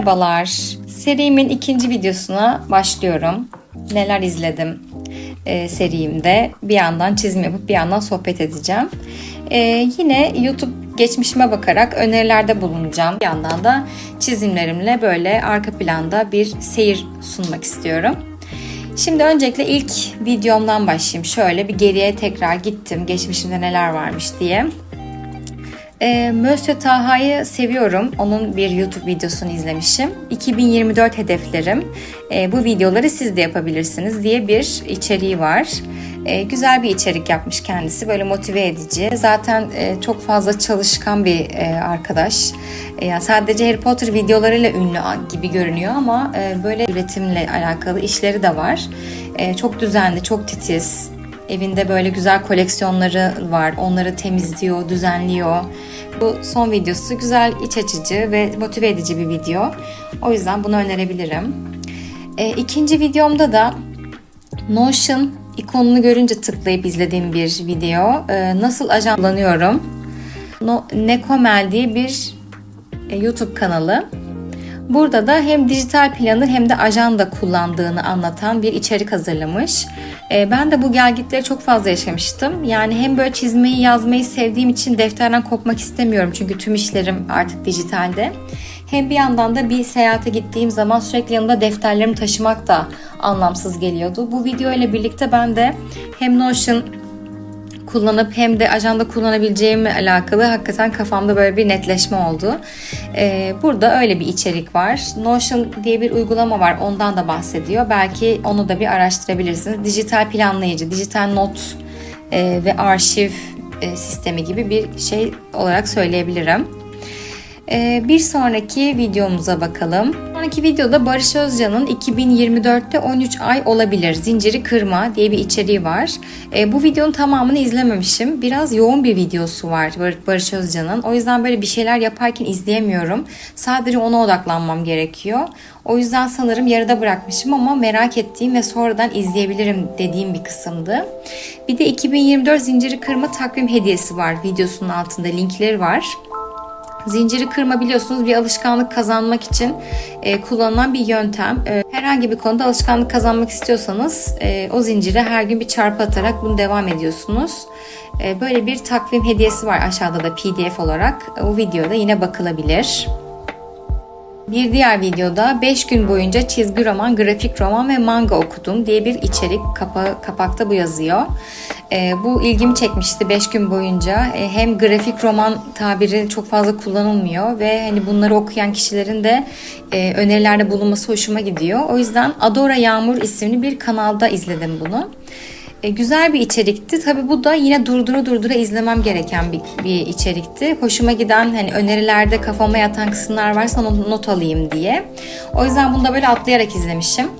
Merhabalar. Serimin ikinci videosuna başlıyorum. Neler izledim e, serimde. Bir yandan çizim yapıp bir yandan sohbet edeceğim. E, yine YouTube geçmişime bakarak önerilerde bulunacağım. Bir yandan da çizimlerimle böyle arka planda bir seyir sunmak istiyorum. Şimdi öncelikle ilk videomdan başlayayım. Şöyle bir geriye tekrar gittim. Geçmişimde neler varmış diye. E, Mösyö Taha'yı seviyorum. Onun bir YouTube videosunu izlemişim. 2024 hedeflerim. E, bu videoları siz de yapabilirsiniz diye bir içeriği var. E, güzel bir içerik yapmış kendisi. Böyle motive edici. Zaten e, çok fazla çalışkan bir e, arkadaş. E, yani sadece Harry Potter videolarıyla ünlü gibi görünüyor ama e, böyle üretimle alakalı işleri de var. E, çok düzenli, çok titiz. Evinde böyle güzel koleksiyonları var. Onları temizliyor, düzenliyor. Bu son videosu güzel, iç açıcı ve motive edici bir video. O yüzden bunu önerebilirim. E, ikinci videomda da Notion ikonunu görünce tıklayıp izlediğim bir video. E, nasıl ajan kullanıyorum? No, Nekomel diye bir e, YouTube kanalı. Burada da hem dijital planı hem de ajanda kullandığını anlatan bir içerik hazırlamış. Ee, ben de bu gelgitleri çok fazla yaşamıştım. Yani hem böyle çizmeyi, yazmayı sevdiğim için defterden kopmak istemiyorum. Çünkü tüm işlerim artık dijitalde. Hem bir yandan da bir seyahate gittiğim zaman sürekli yanımda defterlerimi taşımak da anlamsız geliyordu. Bu video ile birlikte ben de hem Notion kullanıp hem de ajanda kullanabileceğimle alakalı hakikaten kafamda böyle bir netleşme oldu. Ee, burada öyle bir içerik var. Notion diye bir uygulama var. Ondan da bahsediyor. Belki onu da bir araştırabilirsiniz. Dijital planlayıcı, dijital not e, ve arşiv e, sistemi gibi bir şey olarak söyleyebilirim. Ee, bir sonraki videomuza bakalım. Sonraki videoda Barış Özcan'ın 2024'te 13 ay olabilir zinciri kırma diye bir içeriği var. Ee, bu videonun tamamını izlememişim. Biraz yoğun bir videosu var Barış Özcan'ın. O yüzden böyle bir şeyler yaparken izleyemiyorum. Sadece ona odaklanmam gerekiyor. O yüzden sanırım yarıda bırakmışım ama merak ettiğim ve sonradan izleyebilirim dediğim bir kısımdı. Bir de 2024 zinciri kırma takvim hediyesi var. Videosunun altında linkleri var. Zinciri kırma biliyorsunuz bir alışkanlık kazanmak için e, kullanılan bir yöntem. E, herhangi bir konuda alışkanlık kazanmak istiyorsanız e, o zincire her gün bir çarpı atarak bunu devam ediyorsunuz. E, böyle bir takvim hediyesi var aşağıda da pdf olarak. E, o videoda yine bakılabilir. Bir diğer videoda 5 gün boyunca çizgi roman, grafik roman ve manga okudum diye bir içerik kapa, kapakta bu yazıyor. E, bu ilgimi çekmişti 5 gün boyunca. E, hem grafik roman tabiri çok fazla kullanılmıyor ve hani bunları okuyan kişilerin de e, önerilerde bulunması hoşuma gidiyor. O yüzden Adora Yağmur isimli bir kanalda izledim bunu. E, güzel bir içerikti. Tabii bu da yine durdura durdura izlemem gereken bir, bir içerikti. Hoşuma giden hani önerilerde kafama yatan kısımlar varsa not alayım diye. O yüzden bunu da böyle atlayarak izlemişim.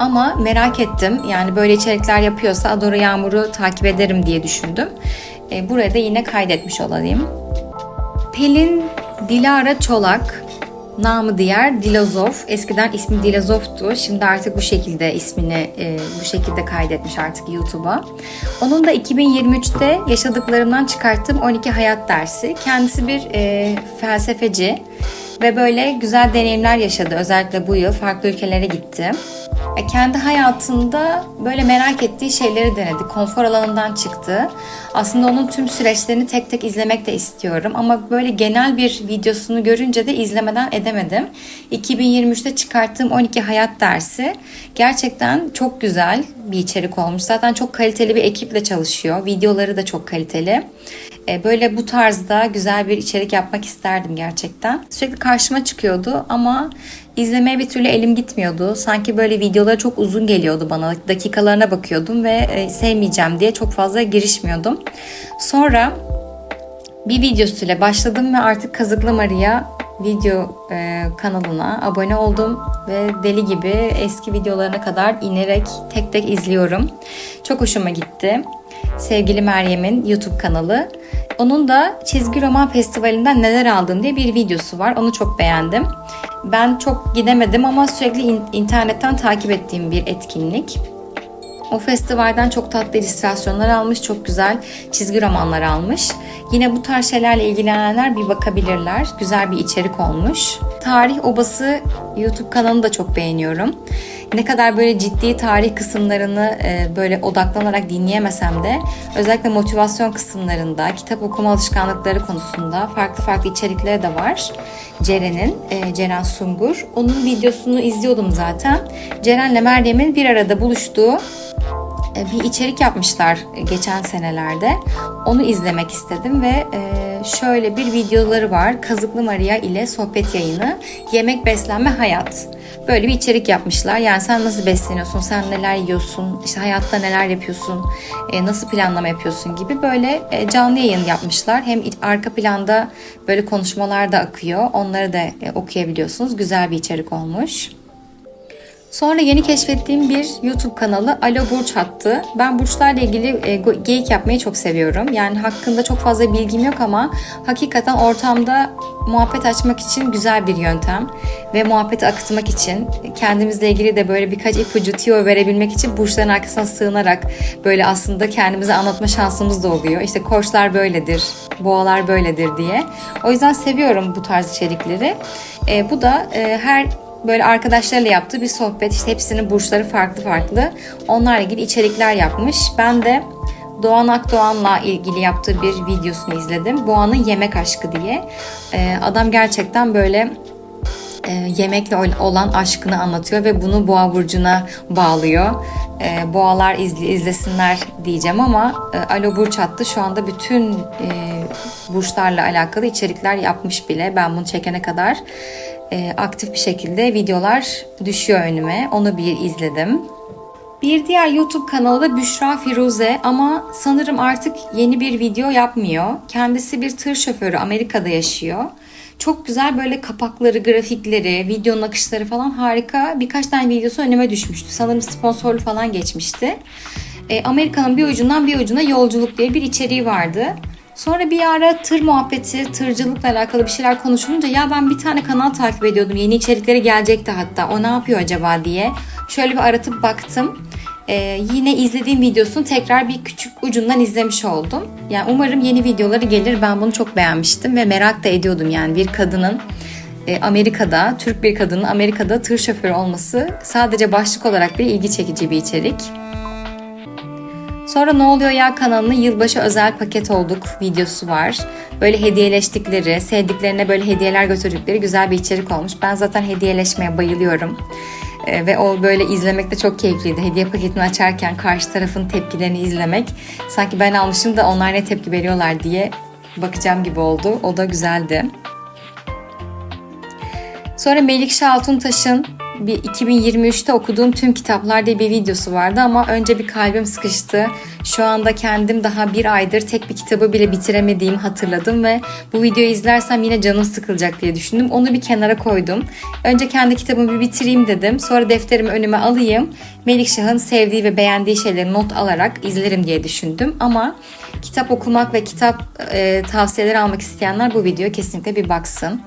Ama merak ettim. Yani böyle içerikler yapıyorsa Adora Yağmur'u takip ederim diye düşündüm. E, buraya da yine kaydetmiş olayım. Pelin Dilara Çolak namı diğer Dilozof. Eskiden ismi Dilozof'tu. Şimdi artık bu şekilde ismini e, bu şekilde kaydetmiş artık YouTube'a. Onun da 2023'te yaşadıklarımdan çıkarttığım 12 hayat dersi. Kendisi bir e, felsefeci ve böyle güzel deneyimler yaşadı. Özellikle bu yıl farklı ülkelere gitti. E, kendi hayatında böyle merak ettiği şeyleri denedi. Konfor alanından çıktı. Aslında onun tüm süreçlerini tek tek izlemek de istiyorum. Ama böyle genel bir videosunu görünce de izlemeden edemedim. 2023'te çıkarttığım 12 hayat dersi gerçekten çok güzel bir içerik olmuş. Zaten çok kaliteli bir ekiple çalışıyor. Videoları da çok kaliteli. E, böyle bu tarzda güzel bir içerik yapmak isterdim gerçekten. Sürekli karşıma çıkıyordu ama izlemeye bir türlü elim gitmiyordu. Sanki böyle videoları çok uzun geliyordu bana. Dakikalarına bakıyordum ve e, sevmeyeceğim diye çok fazla girişmiyordum. Sonra bir videosuyla başladım ve artık Kazıklı Maria video e, kanalına abone oldum ve deli gibi eski videolarına kadar inerek tek tek izliyorum. Çok hoşuma gitti. Sevgili Meryem'in YouTube kanalı. Onun da çizgi roman festivalinden neler aldım diye bir videosu var. Onu çok beğendim. Ben çok gidemedim ama sürekli internetten takip ettiğim bir etkinlik. O festivalden çok tatlı illüstrasyonlar almış, çok güzel çizgi romanlar almış. Yine bu tarz şeylerle ilgilenenler bir bakabilirler. Güzel bir içerik olmuş. Tarih Obası YouTube kanalını da çok beğeniyorum. Ne kadar böyle ciddi tarih kısımlarını e, böyle odaklanarak dinleyemesem de özellikle motivasyon kısımlarında, kitap okuma alışkanlıkları konusunda farklı farklı içerikleri de var. Ceren'in, e, Ceren Sungur. Onun videosunu izliyordum zaten. Ceren'le Meryem'in bir arada buluştuğu e, bir içerik yapmışlar geçen senelerde. Onu izlemek istedim ve e, şöyle bir videoları var. Kazıklı Maria ile sohbet yayını Yemek, Beslenme, Hayat. Böyle bir içerik yapmışlar. Yani sen nasıl besleniyorsun, sen neler yiyorsun, işte hayatta neler yapıyorsun, nasıl planlama yapıyorsun gibi böyle canlı yayın yapmışlar. Hem arka planda böyle konuşmalar da akıyor. Onları da okuyabiliyorsunuz. Güzel bir içerik olmuş. Sonra yeni keşfettiğim bir YouTube kanalı Alo Burç Hattı. Ben burçlarla ilgili e, geyik yapmayı çok seviyorum. Yani hakkında çok fazla bilgim yok ama hakikaten ortamda muhabbet açmak için güzel bir yöntem. Ve muhabbeti akıtmak için kendimizle ilgili de böyle birkaç ipucu tüyo verebilmek için burçların arkasına sığınarak böyle aslında kendimize anlatma şansımız da oluyor. İşte koçlar böyledir, boğalar böyledir diye. O yüzden seviyorum bu tarz içerikleri. E, bu da e, her böyle arkadaşlarıyla yaptığı bir sohbet. İşte hepsinin burçları farklı farklı. Onlarla ilgili içerikler yapmış. Ben de Doğan Akdoğan'la ilgili yaptığı bir videosunu izledim. Boğa'nın yemek aşkı diye. Ee, adam gerçekten böyle yemekle olan aşkını anlatıyor ve bunu boğa burcuna bağlıyor. E, boğalar izle, izlesinler diyeceğim ama e, Alo Burç attı şu anda bütün e, burçlarla alakalı içerikler yapmış bile ben bunu çekene kadar e, aktif bir şekilde videolar düşüyor önüme. Onu bir izledim. Bir diğer YouTube kanalı da Büşra Firuze ama sanırım artık yeni bir video yapmıyor. Kendisi bir tır şoförü Amerika'da yaşıyor. Çok güzel böyle kapakları, grafikleri, video akışları falan harika. Birkaç tane videosu önüme düşmüştü. Sanırım sponsorlu falan geçmişti. E, Amerika'nın bir ucundan bir ucuna yolculuk diye bir içeriği vardı. Sonra bir ara tır muhabbeti, tırcılıkla alakalı bir şeyler konuşulunca ya ben bir tane kanal takip ediyordum. Yeni içerikleri gelecekti hatta. O ne yapıyor acaba diye. Şöyle bir aratıp baktım. Ee, yine izlediğim videosunu tekrar bir küçük ucundan izlemiş oldum. Yani umarım yeni videoları gelir. Ben bunu çok beğenmiştim ve merak da ediyordum yani bir kadının e, Amerika'da, Türk bir kadının Amerika'da tır şoförü olması sadece başlık olarak bir ilgi çekici bir içerik. Sonra Ne Oluyor Ya kanalının yılbaşı özel paket olduk videosu var. Böyle hediyeleştikleri, sevdiklerine böyle hediyeler götürdükleri güzel bir içerik olmuş. Ben zaten hediyeleşmeye bayılıyorum. Ee, ve o böyle izlemek de çok keyifliydi. Hediye paketini açarken karşı tarafın tepkilerini izlemek. Sanki ben almışım da onlar ne tepki veriyorlar diye bakacağım gibi oldu. O da güzeldi. Sonra Melikşah Altuntaş'ın bir 2023'te okuduğum tüm kitaplar diye bir videosu vardı ama önce bir kalbim sıkıştı. Şu anda kendim daha bir aydır tek bir kitabı bile bitiremediğimi hatırladım ve bu videoyu izlersem yine canım sıkılacak diye düşündüm. Onu bir kenara koydum. Önce kendi kitabımı bir bitireyim dedim. Sonra defterimi önüme alayım. Melikşah'ın sevdiği ve beğendiği şeyleri not alarak izlerim diye düşündüm. Ama kitap okumak ve kitap e, tavsiyeleri almak isteyenler bu videoya kesinlikle bir baksın.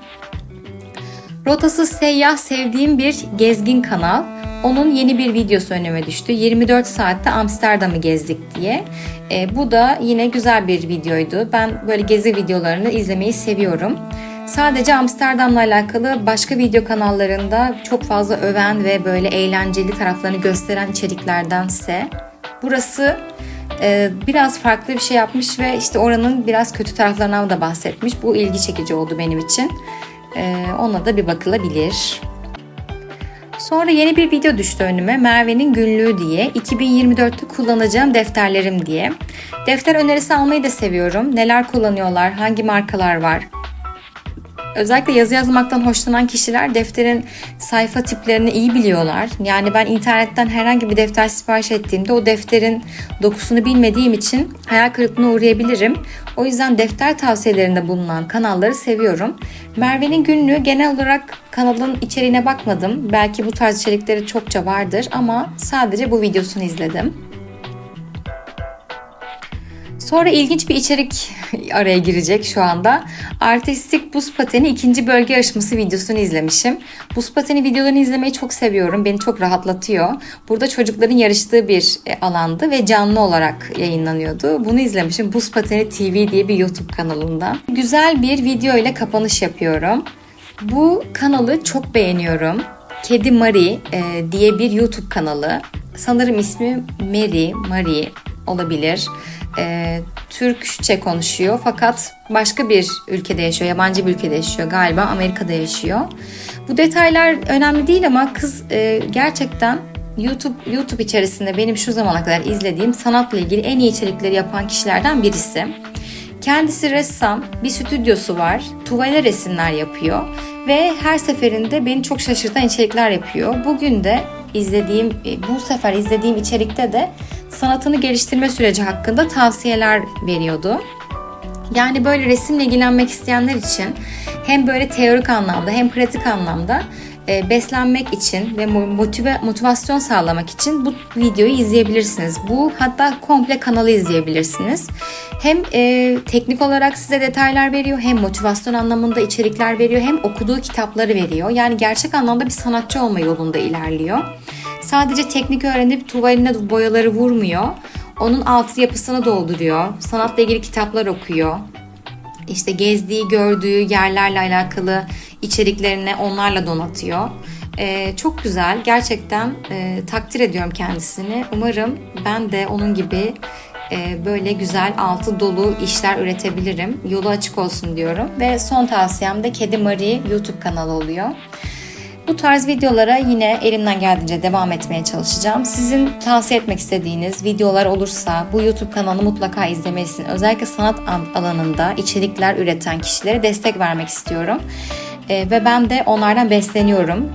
Rotası seyyah sevdiğim bir gezgin kanal. Onun yeni bir videosu önüme düştü. 24 saatte Amsterdam'ı gezdik diye. E, bu da yine güzel bir videoydu. Ben böyle gezi videolarını izlemeyi seviyorum. Sadece Amsterdam'la alakalı başka video kanallarında çok fazla öven ve böyle eğlenceli taraflarını gösteren içeriklerdense burası e, biraz farklı bir şey yapmış ve işte oranın biraz kötü taraflarından da bahsetmiş. Bu ilgi çekici oldu benim için. Ee, ona da bir bakılabilir. Sonra yeni bir video düştü önüme. Merve'nin günlüğü diye. 2024'te kullanacağım defterlerim diye. Defter önerisi almayı da seviyorum. Neler kullanıyorlar, hangi markalar var, Özellikle yazı yazmaktan hoşlanan kişiler defterin sayfa tiplerini iyi biliyorlar. Yani ben internetten herhangi bir defter sipariş ettiğimde o defterin dokusunu bilmediğim için hayal kırıklığına uğrayabilirim. O yüzden defter tavsiyelerinde bulunan kanalları seviyorum. Merve'nin günlüğü genel olarak kanalın içeriğine bakmadım. Belki bu tarz içerikleri çokça vardır ama sadece bu videosunu izledim. Sonra ilginç bir içerik araya girecek şu anda. Artistik buz pateni ikinci bölge yarışması videosunu izlemişim. Buz pateni videolarını izlemeyi çok seviyorum. Beni çok rahatlatıyor. Burada çocukların yarıştığı bir e, alandı ve canlı olarak yayınlanıyordu. Bunu izlemişim. Buz pateni TV diye bir YouTube kanalında. Güzel bir video ile kapanış yapıyorum. Bu kanalı çok beğeniyorum. Kedi Mari e, diye bir YouTube kanalı. Sanırım ismi Mary, Marie olabilir. E, Türkçe konuşuyor fakat başka bir ülkede yaşıyor, yabancı bir ülkede yaşıyor galiba Amerika'da yaşıyor. Bu detaylar önemli değil ama kız e, gerçekten YouTube YouTube içerisinde benim şu zamana kadar izlediğim sanatla ilgili en iyi içerikleri yapan kişilerden birisi. Kendisi ressam, bir stüdyosu var, tuvale resimler yapıyor ve her seferinde beni çok şaşırtan içerikler yapıyor. Bugün de izlediğim, e, bu sefer izlediğim içerikte de sanatını geliştirme süreci hakkında tavsiyeler veriyordu. Yani böyle resimle ilgilenmek isteyenler için hem böyle teorik anlamda hem pratik anlamda e, beslenmek için ve motive, motivasyon sağlamak için bu videoyu izleyebilirsiniz. Bu hatta komple kanalı izleyebilirsiniz. Hem e, teknik olarak size detaylar veriyor hem motivasyon anlamında içerikler veriyor hem okuduğu kitapları veriyor. Yani gerçek anlamda bir sanatçı olma yolunda ilerliyor. Sadece teknik öğrenip tuvaline boyaları vurmuyor. Onun altı yapısını dolduruyor. Sanatla ilgili kitaplar okuyor. İşte gezdiği, gördüğü yerlerle alakalı içeriklerini onlarla donatıyor. Ee, çok güzel. Gerçekten e, takdir ediyorum kendisini. Umarım ben de onun gibi e, böyle güzel altı dolu işler üretebilirim. Yolu açık olsun diyorum. Ve son tavsiyem de Kedi Marie YouTube kanalı oluyor. Bu tarz videolara yine elimden geldiğince devam etmeye çalışacağım. Sizin tavsiye etmek istediğiniz videolar olursa bu YouTube kanalını mutlaka izlemelisin. Özellikle sanat alanında içerikler üreten kişilere destek vermek istiyorum. Ee, ve ben de onlardan besleniyorum.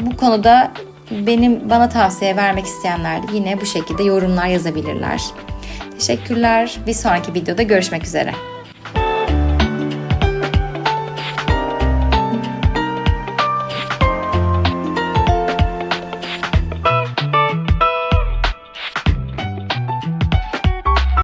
Bu konuda benim bana tavsiye vermek isteyenler yine bu şekilde yorumlar yazabilirler. Teşekkürler. Bir sonraki videoda görüşmek üzere.